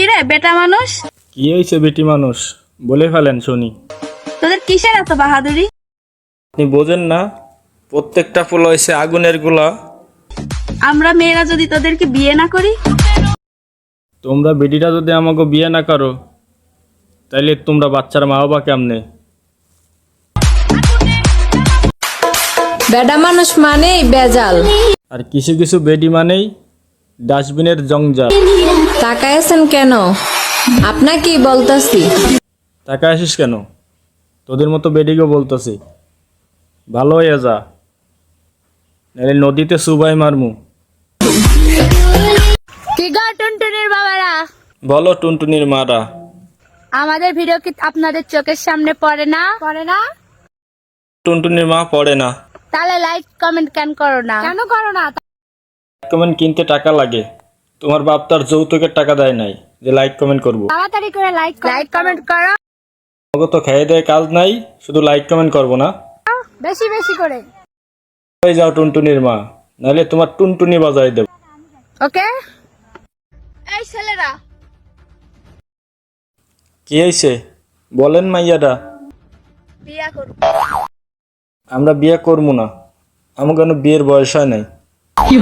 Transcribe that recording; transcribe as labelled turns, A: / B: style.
A: কিরে বেটা মানুষ?
B: কি হয়েছে বেটি মানুষ? বলে ফেলেন শুনি।
A: তোদের কিসের এত বাহাদুরি?
B: আপনি বোঝেন না প্রত্যেকটা ফুল হয়েছে আগুনের গোলা।
A: আমরা মেয়েরা যদি তোদেরকে বিয়ে না করি?
B: তোমরা বেটিটা যদি আমাকে বিয়ে না করো তাইলে তোমরা বাচ্চার মা বাবা কেমনে?
C: বেডা মানুষ মানেই বেজাল।
B: আর কিছু কিছু বেডি মানেই ডাস্টবিনের জঞ্জাল
C: তাকাইছেন কেন? আপনাকেই বলতাছি।
B: টাকা আসিস কেন? তোদের মতো বেডিকে বলতেছি। ভালো হয়ে যা। নাহলে নদীতে সুবাই মারমু।
D: কি গো টুনটুনির বাবারা?
B: বলো টুনটুনির মারা।
D: আমাদের ভিডিও কি আপনাদের চোখের সামনে পড়ে না? পড়ে না?
B: টুনটুনির মা পড়ে না।
D: তাহলে লাইক কমেন্ট কেন করো না? কেন করো না?
B: কমেন্ট কিনতে টাকা লাগে। তোমার বাপ তার যৌতুকের টাকা দেয় নাই যে লাইক কমেন্ট করব।
D: তাড়াতাড়ি করে লাইক লাইক কমেন্ট করো।
B: আমাকে তো খেয়ে দেয় কাজ নাই শুধু লাইক কমেন্ট করব না।
D: বেশি বেশি করে।
B: হয়ে যাও টুনটুনির মা নাহলে তোমার টুনটুনি বাজাই দেব।
D: ওকে এই ছেলেরা।
B: কি হয়েছে? বলেন মাইয়ারা।
D: বিয়া করো
B: আমরা বিয়ে করব না। আমার কোনো বিয়ের বয়স হয় নাই। কি